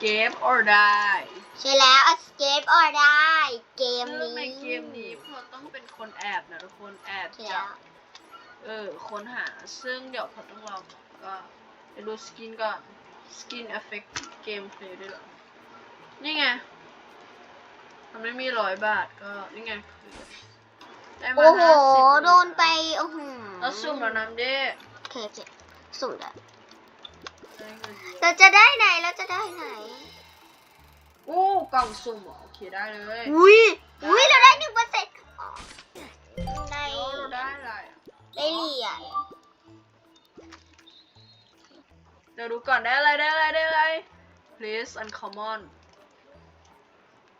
escape or die ใช่แล้ว escape or die เกมซึ่งนี้ในเกมนี้พวกเราต้องเป็นคนแอบนะทุกคนแอบใช่จัแล้บวเออค้นหาซึ่งเดี๋ยวพอต้องลองก็ไปดูสกินก่อนสกิน effect เกมเพลย์ด้วยเหรอ นี่ไง มันไม่มีร้อยบาทก็ นี่ไงคือได้มาโอ้โหห้าสิบโดนไปโอ้โหแล้วสุ่มแล้วน้ำเด้โอเคโอเคสุ่มแล้วได้เงินเยอะ เราจะได้ไหนเราจะได้ไหนอู้กล่องสุ่มเหรอโอเคได้เลยอุ้ยอุ้ยเราได้หนึ่งเปอร์เซ็นต์ได้โอ้เราได้อะไรอะได้เหรียญเดี๋ยวดูก่อนได้อะไรได้อะไรได้อะไร please uncommon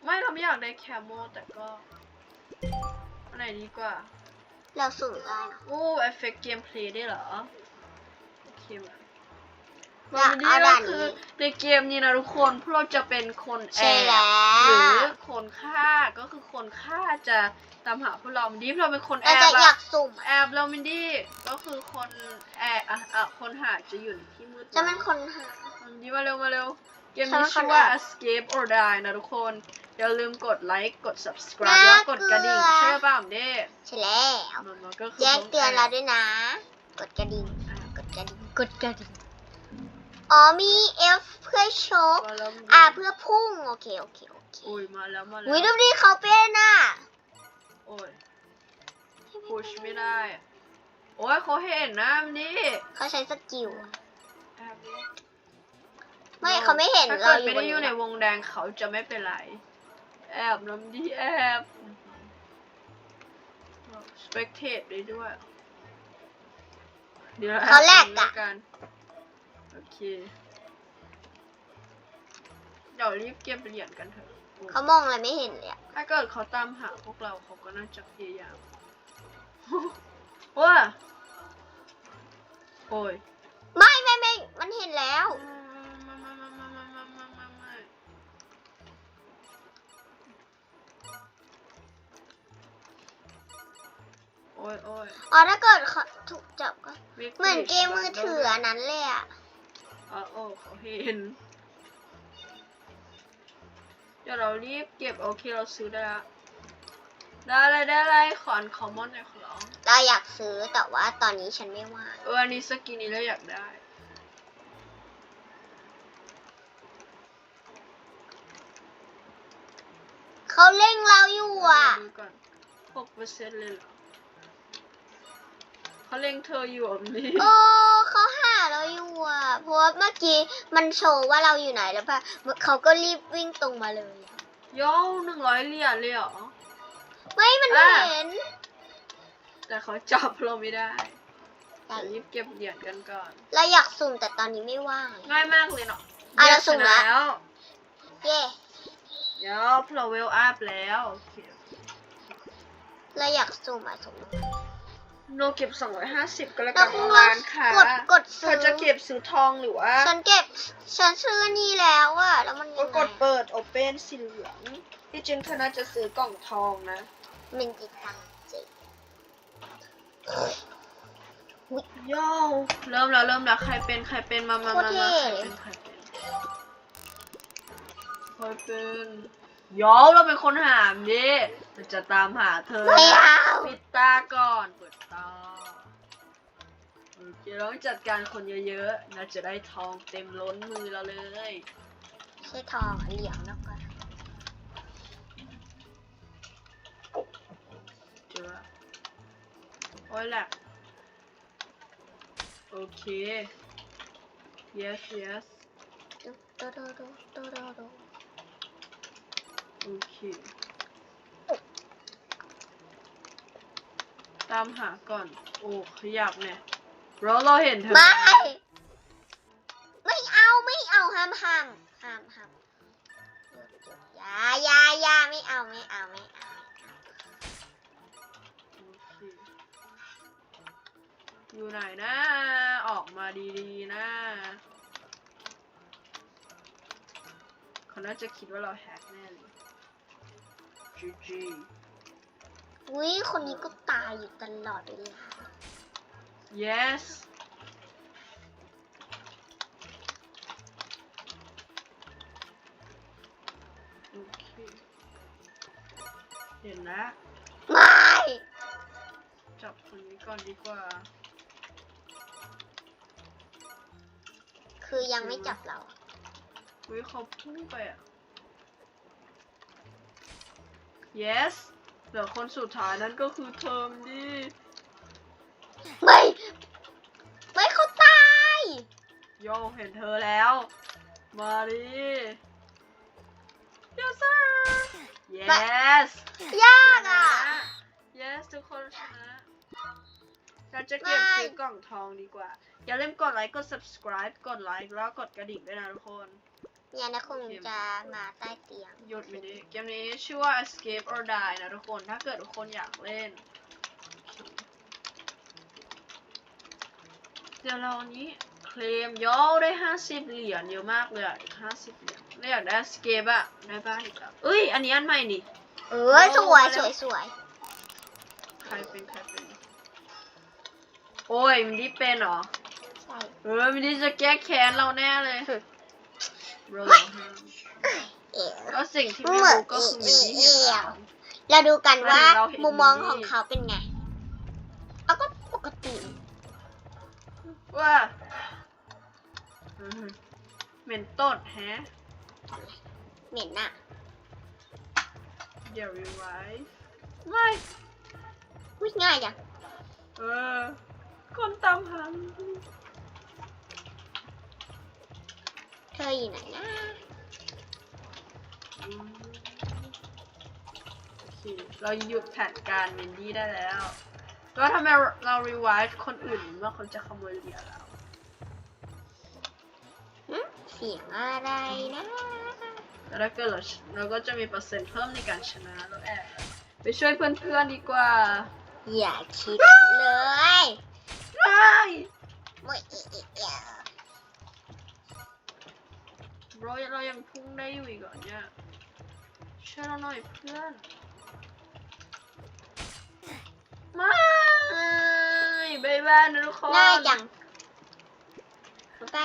ไม่เราไม่อยากได้แคมโมแต่ก็อันไหนดีกว่า เราสุ่มได้นะ โอ้เอฟเฟกต์เกมเพลย์ได้เหรอ โอเคมาอยาก วันเอานี้ด่าก็นคือนี้ในเกมนี้นะทุกคนพวกเราจะเป็นคนแอใช่บแล้หรือวคนฆ่าก็คือคนฆ่าจะตามหาพวกเรามินดี้เราเป็นคนแอเราบจะอยาอะกสุ่มแอบเรามินดี้ก็คือคนแอบอะอะคนหาจะอยู่ในที่มืดจะเป็นคนหามินดี้มาเร็วมาเร็วเกมฉันนี้เป็นคนชื่อว่าแอบ escape or die นะทุกคนอย่าลืมกดไลค์กด subscribe น่าแล้วกดกระดิ่งกลัวใช่ป่ะมินดี้ใช่แล้วมันมันก็คือแจ้งเตือนพวเรากแบด้วยนะกดกระดิ่งอ่ากดกระดิ่งกดกระดิ่ง อ๋อมีเอฟเพื่อโชกมาแล้วอ่าเพื่อพุ่ง โอเค โอเค โอเคโอ้ยมาแล้วมาแล้ววิดูดิเขาเป็นน่ะโอ้ยพุชไม่ได้อะโอ้ยเขาเห็นนะมันนี่เขาใช้สกิลแอบดิไม่เขาไม่เห็นถ้าเราเกิดอไม่ยู่บได้นอยู่ในนี้วงแดงเขาจะไม่เป็นไร แอบน้ำดีแอบสเปกเทตได้ด้วยเดี๋ยวเขาแลกกัอะกันโอ เค เดี๋ยวรีบเก็บเหรียญกันเถอะโอ้เขามองอะไรไม่เห็นเลยอะถ้าเกิดเขาตามหาพวกเราเขาก็น่าจะพยายามว้าโอ้ยไม่ไม่ไม่มันเห็นแล้วมามามามามามามามามาโอ้ยโอ้ยอ๋อถ้าเกิดเขาถูกจับก็ วิกฤตเหมือนเกมมือถืออันนั้นเลยอะ อ๋อโอ้เขาเห็น เดี๋ยวเรารีบเก็บโอเคเราซื้อได้ละได้อะไรได้อะไรขอนคอมมอนหน่อยขอร้องเราอยากซื้อแต่ว่าตอนนี้ฉันไม่ว่างเอออันนี้สกินนี้เราอยากได้ เขาเร่งเราอยู่อะ ดูก่อนหกเปอร์เซ็นต์เลยเหรอเขาเล็งเธออยู่แบบนี้โอ้เขาหา เราอยู่อะเพราะว่าเมื่อกี้มันโชว์ว่าเราอยู่ไหนแล้วป่ะเขาก็รีบวิ่งตรงมาเลยอะย่อหนึ่งร้อยเหรียญเลยเหรอ ไม่มันไม่อะเห็น แต่เขาจับเราไม่ได้แต่เดี๋ยวรีบเก็บเหรียญกันก่อนเราอยากสุ่มแต่ตอนนี้ไม่ว่าง ง่ายมากเลยเนาะอะเราชสุ่มนะละแล้ว เย่เดี๋ยวพลเวลอัพแล้วโอเคเราอยากสุ่มอะสุ่ม โนเก็บ250ก็แล้วเรากันคงร้านค้ากดกดเธซื้อจะเก็บซื้อทองหรือว่าฉันเก็บ ฉันซื้ออันนี่แล้วอะแล้วมันก็ยังไงกดเปิดโอเปนสีเหลืองที่จริงเธอน่าจะซื้อกล่องทองนะ มันจิตตังจิโย่เริ่มแล้วเริ่มแล้วใครเป็นใครเป็นมามามามาใครเป็นใครเป็นใครเป็นโย่เราเป็นคนหามดิเราจะตามหาเธอไม่เอาปิดตาก่อนเปิด ตาโอเคเราต้องจัดการคนเยอะๆเราจะได้ทองเต็มล้นมือเราเลยใช่ทองเหลียงแล้วก็เจอละโอ้ยแหละโอเค yes yes โดโดโดโดโดโดโอเค ตามหาก่อน โอ้ขยับเนี่ย เราเราเห็นเธอ ไม่ ไม่เอาไม่เอาห้ามห้ามห้ามห้ามหยุดหยุดอย่าอย่าอย่าไม่เอาไม่เอาไม่เอาโอเคอยู่ไหนนะ ออกมาดีๆนะเขาน่าจะคิดว่าเราแฮกแน่เลย GG อุ้ยคนนี้ก็ตายอยู่ตลอดเวลา Yes. Okay. เดี๋ยวนะ ไม่จับคนนี้ก่อนดีกว่า คือยังไม่จับเรา อุ้ยเขาพุ่งไปอะ yes เหลือคนสุดท้ายนั้นก็คือเทอมดี เห็นเธอแล้ว มาดิ yes sir yes ยากอะ yes ทุกคนชนะเราจะเก็บไม่ซื้อกล่องทองดีกว่า อย่าลืมกดไลค์ กด subscribe กดไลค์แล้วกดกระดิ่งด้วยนะทุกคนเนี่ยนะคงจะมาใต้เตียง หยุดไม่ได้เกมนี้ชื่อว่า escape or die นะทุกคน ถ้าเกิดทุกคนอยากเล่น เดี๋ยวเราอันนี้ เคลมย่อได้50เหรียญเยอะมากเลยอะอีก50เหรียญแล้วอยากได้ escape อะได้บ้านอีกแล้วเอ้ย อันนี้อันใหม่นี่ เออสวยสวยสวยใครเป็นใครเป็น โอ้ยมินดี้เป็นเหรอ ใช่เออมินดี้จะแก้แค้นเราแน่เลยหึโรลเอ๋ก็สิ่งที่ไม่รู้ก็คือมินดี้เห็นเรา เราดูกันว่าเราเห็นมุมมองนี่ของเขาเป็นไงเอาก็ปกติว่า อือหือเหม็นต้นแฮะ เหม็นน่ะเดี๋ยวรีไวซ์ไม่อุ้ยง่ายจังเออ คนตามหาเธออยู่ไหนนะอืมโอเคเราหยุดแผนการเมนดี้ได้แล้ว แล้วทำไมเรารีไวซ์คนอื่นเมื่อเขาจะขโมยเหรียญเร สียงอะไรนะแล้วถ้าเกิดเราเราก็จะมีเปอร์เซ็นต์เพิ่มในการชนะแล้วแอบไปช่วยเพื่อนๆดีกว่าอย่าคิดเลยไม่ไม่เอะเอะเอะเราเรายังพุ่งได้อยู่อีกเหรอเนี่ยช่วยเราหน่อยเพื่อนไม่บายบายนะทุกคนง่ายจังไป